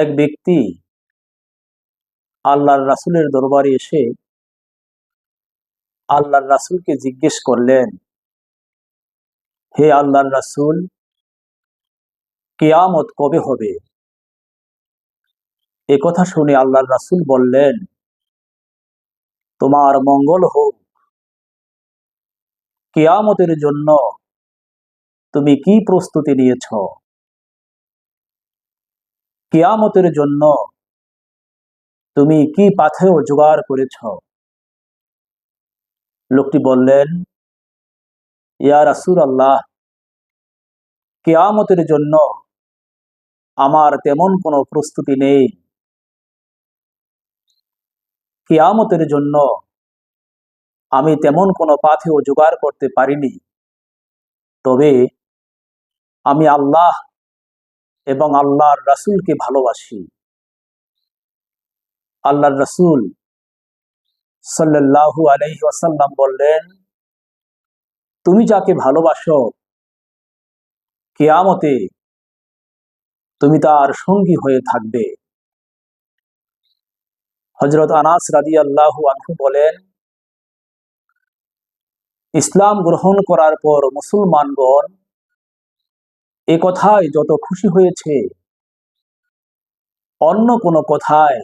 এক ব্যক্তি আল্লাহর রাসূলের দরবারে এসে আল্লাহর রাসূলকে জিজ্ঞেস করলেন, হে আল্লাহর রাসূল, কিয়ামত কবে হবে? এ কথা শুনে আল্লাহর রাসুল বললেন, তোমার মঙ্গল হোক। কেয়ামতের জন্য তুমি কি প্রস্তুতি নিয়েছ? কিয়ামতের জন্য তুমি কি পাথেও জোগাড় করেছ? লোকটি বললেন, ইয়া রাসূল আল্লাহ কেয়ামতের জন্য আমার তেমন কোনো প্রস্তুতি নেই। কেয়ামতের জন্য আমি তেমন কোনো পাথেও জোগাড় করতে পারিনি। তবে আমি আল্লাহ এবং আল্লাহর রাসূলকে ভালোবাসি। আল্লাহর রাসূল সাল্লাল্লাহু আলাইহি ওয়াসাল্লাম বললেন, তুমি যাকে ভালোবাসো, কেয়ামতে তুমি তার সঙ্গী হয়ে থাকবে। হজরত আনাস রাদি আল্লাহু আনহু বলেন, ইসলাম গ্রহণ করার পর মুসলমানগণ এ কথায় যত খুশি হয়েছে, অন্য কোনো কথায়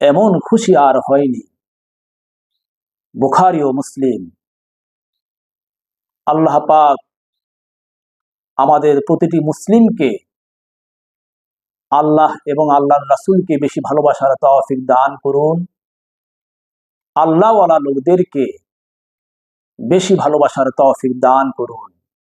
এমন খুশি আর হয়নি। বুখারি ও মুসলিম, আল্লাহ পাক আমাদের প্রতিটি মুসলিমকে আল্লাহ এবং আল্লাহর রাসূলকে বেশি ভালোবাসার তৌফিক দান করুন। আল্লাহওয়ালা লোকদেরকে বেশি ভালোবাসার তৌফিক দান করুন।